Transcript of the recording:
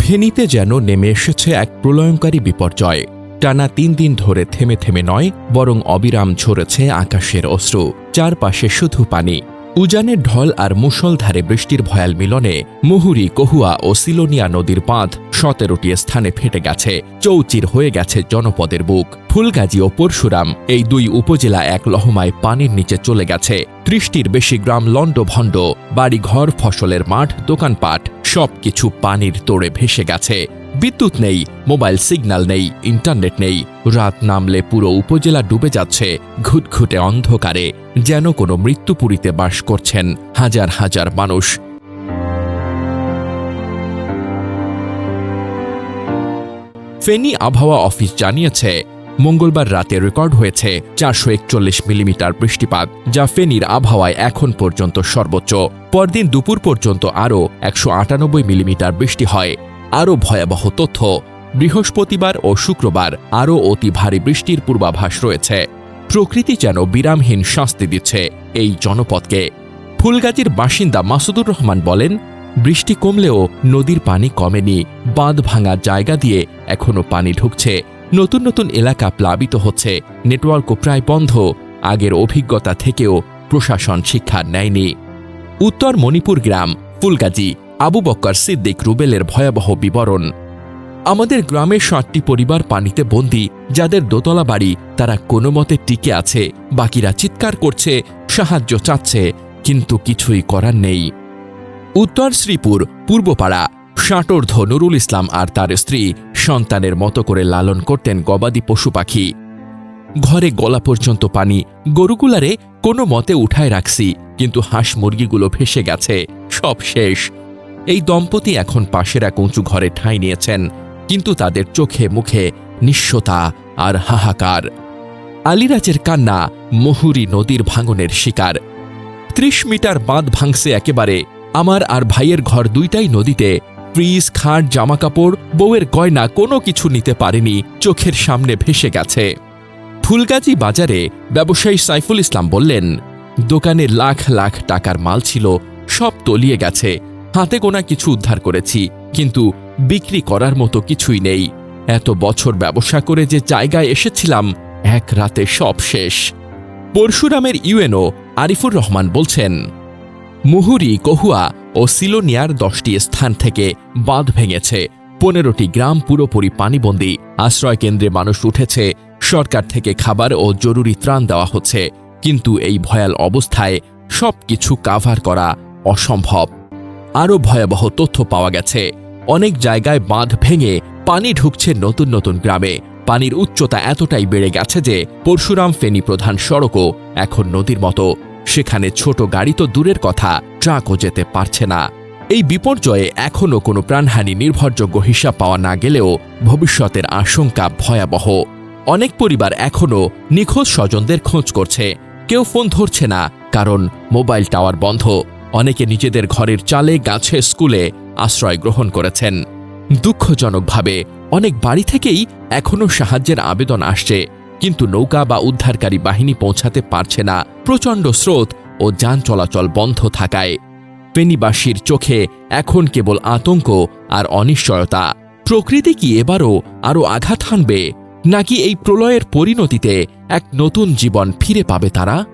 ফেনীতে যেন নেমে এসেছে এক প্রলয়ঙ্কারী বিপর্যয়। টানা তিন দিন ধরে থেমে থেমে নয়, বরং অবিরাম ঝরেছে আকাশের অশ্রু, চারপাশে শুধু পানি। উজানের ঢল আর মুষলধারে বৃষ্টির ভয়াল মিলনে মুহুরি, কহুয়া ও সিলোনিয়া নদীর বাঁধ সতেরোটি স্থানে ফেটে গেছে, চৌচির হয়ে গেছে জনপদের বুক। ফুলগাজী ও পরশুরাম, এই দুই উপজেলা এক লহমায় পানির নিচে চলে গেছে। ত্রিশটির বেশি গ্রাম লণ্ডভণ্ড, বাড়িঘর, ফসলের মাঠ, দোকানপাট, সবকিছু পানির তোড়ে ভেসে গেছে। বিদ্যুৎ নেই, মোবাইল সিগন্যাল নেই, ইন্টারনেট নেই। রাত নামলে পুরো উপজেলা ডুবে যাচ্ছে, ঘুটঘুটে অন্ধকারে। যেন কোনো মৃত্যুপুরীতে বাস করছেন হাজার হাজার মানুষ। ফেনী আবহাওয়া অফিস জানিয়েছে মঙ্গলবার রাতে রেকর্ড হয়েছে চারশো একচল্লিশ মিলিমিটার বৃষ্টিপাত, যা ফেনীর আবহাওয়ায় এখন পর্যন্ত সর্বোচ্চ। পরদিন দুপুর পর্যন্ত আরও একশো আটানব্বই মিলিমিটার বৃষ্টি হয়। আরও ভয়াবহ তথ্য, বৃহস্পতিবার ও শুক্রবার আরও অতি ভারী বৃষ্টির পূর্বাভাস রয়েছে। প্রকৃতি যেন বিরামহীন শাস্তি দিচ্ছে এই জনপদকে। ফুলগাজীর বাসিন্দা মাসুদুর রহমান বলেন, বৃষ্টি কমলেও নদীর পানি কমেনি, বাঁধ ভাঙা জায়গা দিয়ে এখনও পানি ঢুকছে। নতুন নতুন এলাকা প্লাবিত হচ্ছে। নেটওয়ার্কও প্রায় বন্ধ। আগের অভিজ্ঞতা থেকেও প্রশাসন শিক্ষা নেয়নি। উত্তর মণিপুর গ্রাম, ফুলগাজী, আবু বক্কর সিদ্দিক রুবেলের ভয়াবহ বিবরণ। আমাদের গ্রামের ষাটটি পরিবার পানিতে বন্দি, যাদের দোতলা বাড়ি তারা কোনো মতে টিকে আছে, বাকিরা চিৎকার করছে, সাহায্য চাচ্ছে, কিন্তু কিছুই করার নেই। উত্তর শ্রীপুর, পূর্বপাড়া ষাটোর্ধ নুরুল ইসলাম আর তার স্ত্রী সন্তানের মতো করে লালন করতেন গবাদি পশু পাখি। ঘরে গলা পর্যন্ত পানি, গরুগুলারে কোনো মতে উঠায় রাখছি, কিন্তু হাঁস মুরগিগুলো ভেসে গেছে, সব শেষ। এই দম্পতি এখন পাশের এক উঁচু ঘরে ঠাঁই নিয়েছেন, কিন্তু তাদের চোখে মুখে নিঃস্বতা আর হাহাকার। আলিরাজের কান্না মহুরি নদীর ভাঙনের শিকার। ত্রিশ মিটার বাঁধ ভাঙছে একেবারে, আমার আর ভাইয়ের ঘর দুইটাই নদীতে ফ্রিজ খাট জামাকাপড়, বউয়ের গয়না কোনো কিছু নিতে পারেনি, চোখের সামনে ভেসে গেছে। ফুলগাজী বাজারে ব্যবসায়ী সাইফুল ইসলাম বললেন, দোকানে লাখ লাখ টাকার মাল ছিল, সব তলিয়ে গেছে, হাতে গোনা কিছু উদ্ধার করেছি, কিন্তু বিক্রি করার মতো কিছুই নেই। এত বছর ব্যবসা করে যে জায়গায় এসেছিলাম, এক রাতে সব শেষ। পরশুরামের ইউএনও আরিফুর রহমান বলছেন মুহুরি, কহুয়া ও সিলোনিয়ার দশটি স্থান থেকে বাঁধ ভেঙেছে। পনেরোটি গ্রাম পুরোপুরি পানিবন্দী। আশ্রয় কেন্দ্রে মানুষ উঠেছে। সরকার থেকে খাবার ও জরুরি ত্রাণ দেওয়া হচ্ছে। কিন্তু এই ভয়াল অবস্থায় সবকিছু কাভার করা অসম্ভব। আরও ভয়াবহ তথ্য পাওয়া গেছে। অনেক জায়গায় বাঁধ ভেঙে পানি ঢুকছে নতুন নতুন গ্রামে। পানির উচ্চতা এতটাই বেড়ে গেছে যে পরশুরাম ফেনী প্রধান সড়কও এখন নদীর মতো। সেখানে ছোট গাড়ি তো দূরের কথা, ট্রাকও যেতে পারছে না। এই বিপর্যয়ে এখনও কোনো প্রাণহানি নির্ভরযোগ্য হিসাব পাওয়া না গেলেও ভবিষ্যতের আশঙ্কা ভয়াবহ। অনেক পরিবার এখনও নিখোঁজ স্বজনদের খোঁজ করছে। কেউ ফোন ধরছে না, কারণ মোবাইল টাওয়ার বন্ধ। অনেকে নিজেদের ঘরের চালে, গাছে, স্কুলে আশ্রয় গ্রহণ করেছেন। দুঃখজনকভাবে অনেক বাড়ি থেকেই এখনও সাহায্যের আবেদন আসছে। কিন্তু নৌকা বা উদ্ধারকারী বাহিনী পৌঁছাতে পারছে না। প্রচণ্ড স্রোত ও যান চলাচল বন্ধ থাকায়। পেনিবাসীর চোখে এখন কেবল আতঙ্ক আর অনিশ্চয়তা। প্রকৃতি কি এবারও আরও আঘাত হানবে? নাকি এই প্রলয়ের পরিণতিতে এক নতুন জীবন ফিরে পাবে তারা?